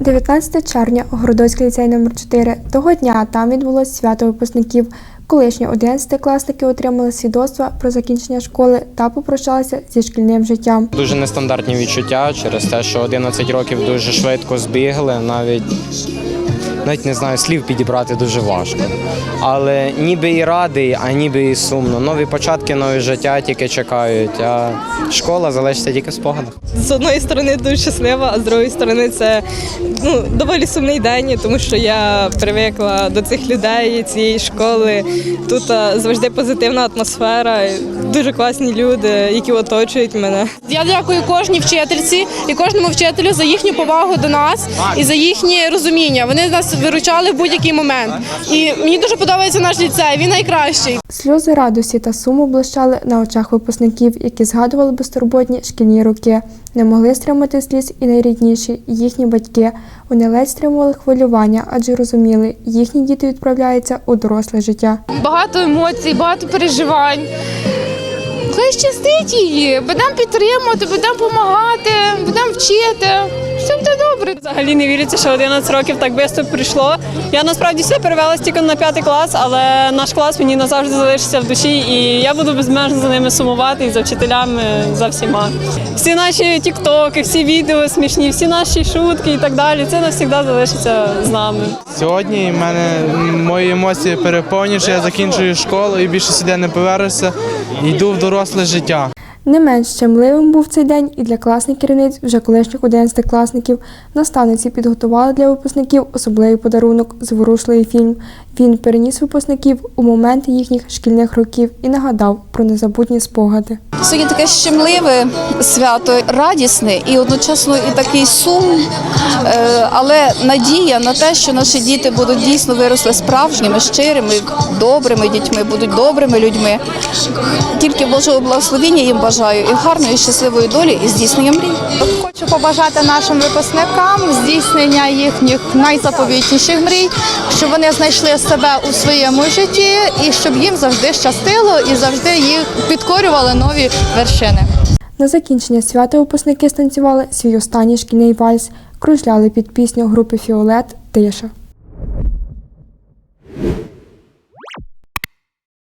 19 червня, Городоцький ліцей номер 4 Того дня там відбулось свято випускників. Колишні 11-класники отримали свідоцтва про закінчення школи та попрощалися зі шкільним життям. Дуже нестандартні відчуття через те, що 11 років дуже швидко збігли, навіть навіть не знаю, слів підібрати дуже важко. Але ніби і радий, а ніби і сумно. Нові початки, нові життя тільки чекають, а школа залишиться тільки в спогадах. з одної сторони дуже щаслива, а з другої сторони це ну, доволі сумний день, тому що я привикла до цих людей, цієї школи. Тут завжди позитивна атмосфера, дуже класні люди, які оточують мене. Я дякую кожній вчительці і кожному вчителю за їхню повагу до нас і за їхнє розуміння. Вони нас виручали в будь-який момент. І мені дуже подобається наш ліцей. Він найкращий. Сльози радості та суму блищали на очах випускників, які згадували безтурботні шкільні роки. Не могли стримати сліз і найрідніші їхні батьки. Вони ледь стримували хвилювання, адже розуміли, їхні діти відправляються у доросле життя. багато емоцій, багато переживань. Хай щастить її, будемо підтримувати, будемо допомагати, будемо вчити. Добре. Взагалі не віриться, що 11 років так швидко прийшло. Я насправді все перевелась тільки на п'ятий клас, але наш клас мені назавжди залишиться в душі, і я буду безмежно за ними сумувати і за вчителями, за всіма. Всі наші тіктоки, всі відео смішні, всі наші шутки і так далі. Це навсігда залишиться з нами. Сьогодні в мене мої емоції переповнюють, що я закінчую школу і більше сюди не повернуся. Йду в доросле життя. Не менш щемливим був цей день і для класних керівниць вже колишніх 11-класників. Наставниці підготували для випускників особливий подарунок зворушливий фільм. Він переніс випускників у моменти їхніх шкільних років і нагадав про незабутні спогади. Сьогодні таке щемливе свято, радісне і одночасно і такий сум, е, але надія на те, що наші діти будуть дійсно виросли справжніми, щирими, добрими дітьми, будуть добрими людьми. Тільки Божого благословення їм бажаю і гарної, щасливої долі і здійснення мрій. Хочу побажати нашим випускникам здійснення їхніх найзаповітніших мрій, щоб вони знайшли себе у своєму житті і щоб їм завжди щастило і завжди їх підкорювали нові вершини. На закінчення свята випускники станцювали свій останній шкільний вальс, кружляли під пісню групи Фіолет Тиша.